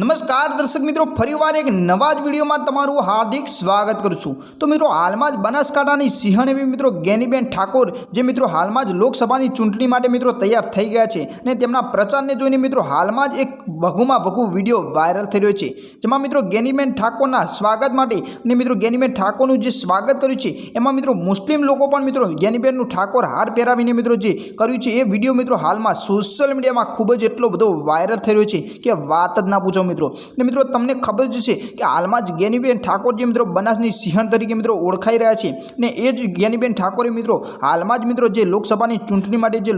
નમસ્કાર દર્શક મિત્રો, ફરીવાર એક નવા જ વિડીયોમાં તમારું હાર્દિક સ્વાગત કરું છું. તો મિત્રો, હાલમાં જ બનાસકાંઠાની સિંહણ એવી મિત્રો ગેનીબેન ઠાકોર, જે મિત્રો હાલમાં જ લોકસભાની ચૂંટણી માટે મિત્રો તૈયાર થઈ ગયા છે અને તેમના પ્રચારને જોઈને મિત્રો હાલમાં જ એક વઘુમાં વઘુ વીડિયો વાયરલ થઈ રહ્યો છે. જેમાં મિત્રો ગેનીબેન ઠાકોરના સ્વાગત માટે અને મિત્રો ગેનીબેન ઠાકોરનું જે સ્વાગત કર્યું છે, એમાં મિત્રો મુસ્લિમ લોકો પણ મિત્રો ગેનીબેનનું ઠાકોર હાર પહેરાવીને મિત્રો જે કર્યું છે, એ વીડિયો મિત્રો હાલમાં સોશિયલ મીડિયામાં ખૂબ જ એટલો બધો વાયરલ થઈ રહ્યો છે કે વાત જ ના પૂછો મિત્રો. અને મિત્રો, તમને ખબર જ છે કે હાલમાં જ જ્ઞાનીબેન ઠાકોર જે મિત્રો બનાસની સિંહણ તરીકે મિત્રો ઓળખાઈ રહ્યા છે અને એ જ જ્ઞાનીબેન ઠાકોરે મિત્રો હાલમાં જ મિત્રો જે લોકસભાની ચૂંટણી માટે જે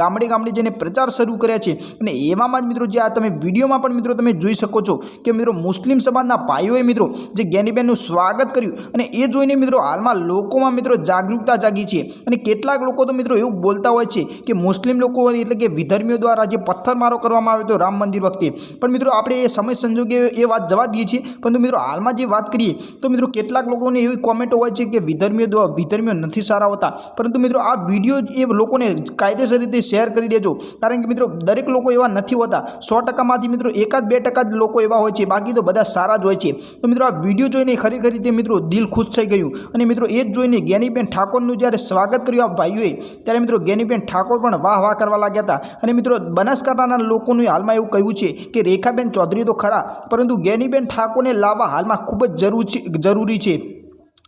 ગામડે ગામડે જઈને પ્રચાર શરૂ કર્યા છે અને એવામાં જ મિત્રો જે આ તમે વિડીયોમાં પણ મિત્રો તમે જોઈ શકો છો કે મિત્રો મુસ્લિમ સમાજના ભાઈઓએ મિત્રો જે જ્ઞાનીબેનનું સ્વાગત કર્યું અને એ જોઈને મિત્રો હાલમાં લોકોમાં મિત્રો જાગૃતતા જાગી છે અને કેટલાક લોકો તો મિત્રો એવું બોલતા હોય છે કે મુસ્લિમ લોકો એટલે કે વિધર્મીઓ દ્વારા જે પથ્થરમારો કરવામાં આવ્યો હતો રામ મંદિર વખતે. પણ મિત્રો આપણે એ સમય સંજોગે એ વાત જવા દઈએ છીએ. પરંતુ મિત્રો, હાલમાં જે વાત કરીએ, તો મિત્રો કેટલાક લોકોની એવી કોમેન્ટો હોય છે કે વિધર્મીઓ વિધર્મીઓ નથી સારા હોતા. પરંતુ મિત્રો, આ વીડિયો એ લોકોને કાયદેસર રીતે શેર કરી દેજો. કારણ કે મિત્રો, દરેક લોકો એવા નથી હોતા. સો ટકામાંથી મિત્રો, એકાદ બે ટકા જ લોકો એવા હોય છે. બાકી તો બધા સારા જ હોય છે. તો મિત્રો, આ વીડિયો જોઈને ખરેખર રીતે મિત્રો દિલ ખુશ થઈ ગયું. અને મિત્રો, એ જ જોઈને જ્ઞાનીબેન ઠાકોરનું જ્યારે સ્વાગત કર્યું આ ભાઈઓએ, ત્યારે મિત્રો જ્ઞાનીબેન ઠાકોર પણ વાહ વાહ કરવા લાગ્યા હતા. અને મિત્રો, બનાસકાંઠાના લોકોનું હાલમાં એવું કહ્યું છે કે રેખાબેન ચૌધરી તો ખરા પરંતુ જ્ઞાનીબેન ઠાકોરને લાવવા હાલમાં ખૂબ જ જરૂર છે જરૂરી છે.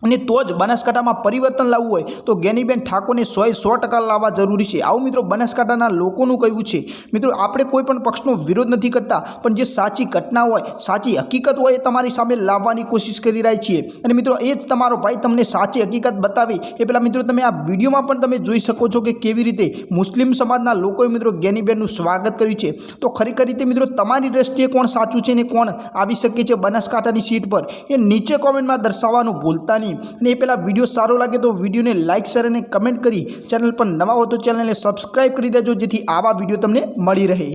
અને તો જ બનાસકાંઠામાં પરિવર્તન લાવવું હોય તો જ્ઞાનીબેન ઠાકોરને સો સો ટકા લાવવા જરૂરી છે. આવું મિત્રો બનાસકાંઠાના લોકોનું કહેવું છે. મિત્રો, આપણે કોઈ પણ પક્ષનો વિરોધ નથી કરતા, પણ જે સાચી ઘટના હોય, સાચી હકીકત હોય એ તમારી સામે લાવવાની કોશિશ કરી રહ્યા છીએ. અને મિત્રો, એ જ તમારો ભાઈ તમને સાચી હકીકત બતાવી એ પહેલાં મિત્રો તમે આ વિડીયોમાં પણ તમે જોઈ શકો છો કે કેવી રીતે મુસ્લિમ સમાજના લોકોએ મિત્રો જ્ઞાનીબેનનું સ્વાગત કર્યું છે. તો ખરેખર રીતે મિત્રો, તમારી દ્રષ્ટિએ કોણ સાચું છે ને કોણ આવી શકે છે બનાસકાંઠાની સીટ પર? એ નીચે કોમેન્ટમાં દર્શાવવાનું ભૂલતા નહીં. અને એ પહેલાં વીડિયો સારો લાગે તો વિડીયોને લાઇક શેર અને કમેન્ટ કરી ચેનલ પર નવા હો તો ચેનલને સબસ્ક્રાઇબ કરી દેજો જેથી આવા વીડિયો તમને મળી રહે.